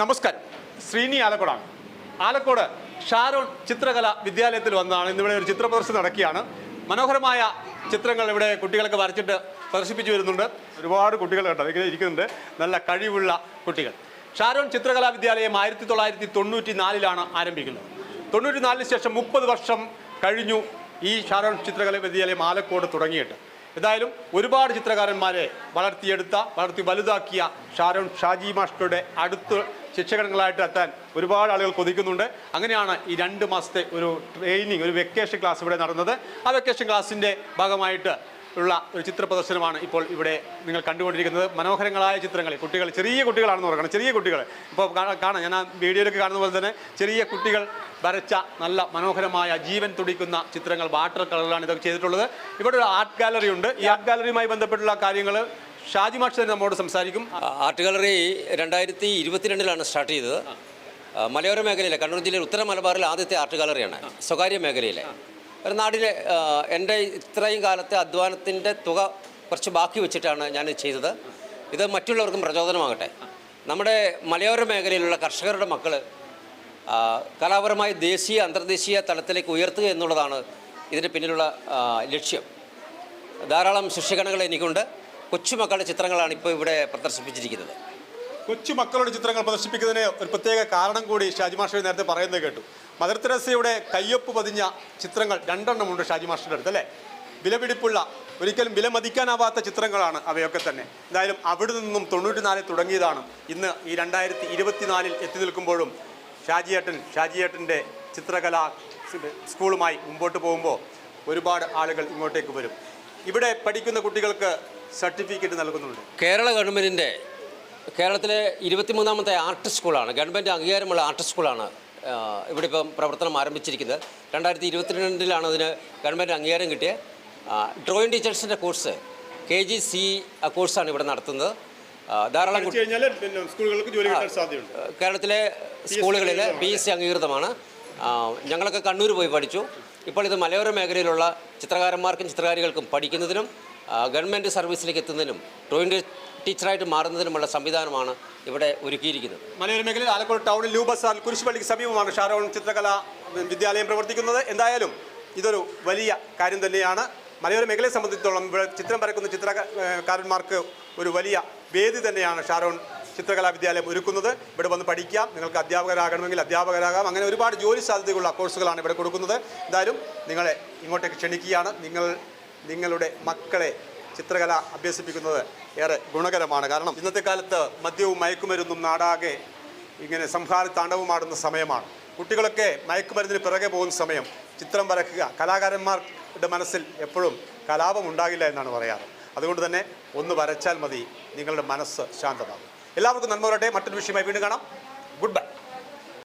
നമസ്കാരം. ശ്രീനി ആലക്കോടാണ്. ആലക്കോട് ഷാരോൺ ചിത്രകല വിദ്യാലയത്തിൽ വന്നതാണ്. ഇന്നിവിടെ ഒരു ചിത്ര പ്രദർശനം നടക്കുകയാണ്. മനോഹരമായ ചിത്രങ്ങൾ ഇവിടെ കുട്ടികളൊക്കെ വരച്ചിട്ട് പ്രദർശിപ്പിച്ചു വരുന്നുണ്ട്. ഒരുപാട് കുട്ടികൾ കേട്ടോ ഇങ്ങനെ ഇരിക്കുന്നുണ്ട്. നല്ല കഴിവുള്ള കുട്ടികൾ. ഷാരോൺ ചിത്രകലാ വിദ്യാലയം ആയിരത്തി തൊള്ളായിരത്തി തൊണ്ണൂറ്റി നാലിലാണ് ആരംഭിക്കുന്നത്. തൊണ്ണൂറ്റി നാലിന് ശേഷം മുപ്പത് വർഷം കഴിഞ്ഞു ഈ ഷാരോൺ ചിത്രകലാ വിദ്യാലയം ആലക്കോട് തുടങ്ങിയിട്ട്. ഏതായാലും ഒരുപാട് ചിത്രകാരന്മാരെ വളർത്തിയെടുത്ത വളർത്തി വലുതാക്കിയ ഷാരോൺ ഷാജി മാസ്റ്ററുടെ അടുത്ത് ശിക്ഷകങ്ങളായിട്ട് എത്താൻ ഒരുപാട് ആളുകൾ കൊതിക്കുന്നുണ്ട്. അങ്ങനെയാണ് ഈ രണ്ട് മാസത്തെ ഒരു ട്രെയിനിങ് ഒരു വെക്കേഷൻ ക്ലാസ് ഇവിടെ നടന്നത്. ആ വെക്കേഷൻ ക്ലാസ്സിന്റെ ഭാഗമായിട്ട് ഉള്ള ഒരു ചിത്ര പ്രദർശനമാണ് ഇപ്പോൾ ഇവിടെ നിങ്ങൾ കണ്ടുകൊണ്ടിരിക്കുന്നത്. മനോഹരങ്ങളായ ചിത്രങ്ങൾ കുട്ടികൾ ചെറിയ കുട്ടികളാണെന്ന് പറയണം ചെറിയ കുട്ടികൾ. ഇപ്പോൾ കാണാം ഞാൻ ആ വീഡിയോയിലൊക്കെ കാണുന്ന പോലെ തന്നെ ചെറിയ കുട്ടികൾ വരച്ച നല്ല മനോഹരമായ ജീവൻ തുടിക്കുന്ന ചിത്രങ്ങൾ വാട്ടർ കളറിലാണ് ഇതൊക്കെ ചെയ്തിട്ടുള്ളത്. ഇവിടെ ഒരു ആർട്ട് ഗാലറി ഉണ്ട്. ഈ ആർട്ട് ഗാലറിയുമായി ബന്ധപ്പെട്ടുള്ള കാര്യങ്ങൾ ഷാജി മാഷ് തന്നെ നമ്മോട് സംസാരിക്കും. ആർട്ട് ഗാലറി രണ്ടായിരത്തി ഇരുപത്തിരണ്ടിലാണ് സ്റ്റാർട്ട് ചെയ്തത്. മലയോര മേഖലയിലെ കണ്ണൂർ ജില്ലയിൽ ഉത്തര മലബാറിലെ ആദ്യത്തെ ആർട്ട് ഗാലറിയാണ് സ്വകാര്യ മേഖലയിലെ. ഒരു നാടിലെ എന്റെ ഇത്രയും കാലത്തെ അധ്വാനത്തിന്റെ തുക കുറച്ച് ബാക്കി വെച്ചിട്ടാണ് ഞാൻ ചെയ്തത്. ഇത് മറ്റുള്ളവർക്കും പ്രചോദനമാകട്ടെ. നമ്മുടെ മലയോര മേഖലയിലുള്ള കർഷകരുടെ മക്കൾ കലാപരമായി ദേശീയ അന്തർദേശീയ തലത്തിലേക്ക് ഉയർത്തുക എന്നുള്ളതാണ് ഇതിന് പിന്നിലുള്ള ലക്ഷ്യം. ധാരാളം ശിഷ്യഗണങ്ങൾ എനിക്കുണ്ട്. കൊച്ചുമക്കളുടെ ചിത്രങ്ങളാണ് ഇപ്പോൾ ഇവിടെ പ്രദർശിപ്പിച്ചിരിക്കുന്നത്. കൊച്ചുമക്കളുടെ ചിത്രങ്ങൾ പ്രദർശിപ്പിക്കുന്നതിന് ഒരു പ്രത്യേക കാരണം കൂടി ഷാജി മാഷ് നേരത്തെ പറയുന്നത് കേട്ടു. മദർ തെരേസയുടെ കയ്യൊപ്പ് പതിഞ്ഞ ചിത്രങ്ങൾ രണ്ടെണ്ണമുണ്ട് ഷാജി മാഷിന്റെ അടുത്ത് അല്ലേ? വിലപിടിപ്പുള്ള ഒരിക്കലും വിലമതിക്കാനാവാത്ത ചിത്രങ്ങളാണ് അവയൊക്കെ തന്നെ. എന്തായാലും അവിടെ നിന്നും തൊണ്ണൂറ്റിനാലിൽ തുടങ്ങിയതാണ്. ഇന്ന് ഈ രണ്ടായിരത്തി ഇരുപത്തിനാലിൽ എത്തി നിൽക്കുമ്പോഴും ഷാജിയേട്ടൻ ഷാജിയേട്ടന്റെ ചിത്രകലാ സ്കൂളുമായി മുമ്പോട്ട് പോകുമ്പോൾ ഒരുപാട് ആളുകൾ ഇങ്ങോട്ടേക്ക് വരും. ഇവിടെ പഠിക്കുന്ന കുട്ടികൾക്ക് സർട്ടിഫിക്കറ്റ് നൽകുന്നുണ്ട്. കേരള ഗവൺമെന്റിന്റെ കേരളത്തിലെ ഇരുപത്തിമൂന്നാമത്തെ ആർട്ട് സ്കൂളാണ് ഗവൺമെന്റ് അംഗീകാരമുള്ള ആർട്ട് സ്കൂളാണ് ഇവിടെ ഇപ്പം പ്രവർത്തനം ആരംഭിച്ചിരിക്കുന്നത്. രണ്ടായിരത്തി ഇരുപത്തിരണ്ടിലാണ് അതിന് ഗവൺമെന്റ് അംഗീകാരം കിട്ടിയ. ഡ്രോയിങ് ടീച്ചേഴ്സിന്റെ കോഴ്സ് കെ ജി സി കോഴ്സാണ് ഇവിടെ നടത്തുന്നത്. ധാരാളം കേരളത്തിലെ സ്കൂളുകളിൽ പി എസ് സി അംഗീകൃതമാണ്. ഞങ്ങളൊക്കെ കണ്ണൂർ പോയി പഠിച്ചു. ഇപ്പോൾ ഇത് മലയോര മേഖലയിലുള്ള ചിത്രകാരന്മാർക്കും ചിത്രകാരികൾക്കും പഠിക്കുന്നതിനും ഗവൺമെന്റ് സർവീസിലേക്ക് എത്തുന്നതിനും ട്രോയിന്റെ ടീച്ചറായിട്ട് മാറുന്നതിനുമുള്ള സംവിധാനമാണ് ഇവിടെ ഒരുക്കിയിരിക്കുന്നത്. മലയോര മേഖലയിൽ ആലക്കോട് ടൗണിൽ ലൂബസാൽ കുരിശുപള്ളിക്ക് സമീപമാണ് ഷാരോൺ ചിത്രകല വിദ്യാലയം പ്രവർത്തിക്കുന്നത്. എന്തായാലും ഇതൊരു വലിയ കാര്യം തന്നെയാണ്. മലയോര മേഖലയെ സംബന്ധിച്ചിടത്തോളം ഇവിടെ ചിത്രം വരക്കുന്ന ചിത്രകാരന്മാർക്ക് ഒരു വലിയ വേദി തന്നെയാണ് ഷാരോൺ ചിത്രകലാ വിദ്യാലയം ഒരുക്കുന്നത്. ഇവിടെ വന്ന് പഠിക്കാം. നിങ്ങൾക്ക് അധ്യാപകരാകണമെങ്കിൽ അധ്യാപകരാകാം. അങ്ങനെ ഒരുപാട് ജോലി സാധ്യതയുള്ള കോഴ്സുകളാണ് ഇവിടെ കൊടുക്കുന്നത്. എന്തായാലും നിങ്ങളെ ഇങ്ങോട്ടേക്ക് ക്ഷണിക്കുകയാണ്. നിങ്ങൾ നിങ്ങളുടെ മക്കളെ ചിത്രകല അഭ്യസിപ്പിക്കുന്നത് ഏറെ ഗുണകരമാണ്. കാരണം ഇന്നത്തെ കാലത്ത് മദ്യവും മയക്കുമരുന്നും നാടാകെ ഇങ്ങനെ സംഹാര താണ്ഡവമാടുന്ന സമയമാണ്. കുട്ടികളൊക്കെ മയക്കുമരുന്നിന് പിറകെ പോകുന്ന സമയം ചിത്രം വരയ്ക്കുക കലാകാരന്മാരുടെ മനസ്സിൽ എപ്പോഴും കലാപം ഉണ്ടാകില്ല എന്നാണ് പറയാറ്. അതുകൊണ്ട് തന്നെ ഒന്ന് വരച്ചാൽ മതി നിങ്ങളുടെ മനസ്സ് ശാന്തമാകും. എല്ലാവർക്കും നന്മ വരട്ടെ. മറ്റൊരു വിഷയമായി വീണ്ടും കാണാം. Good bye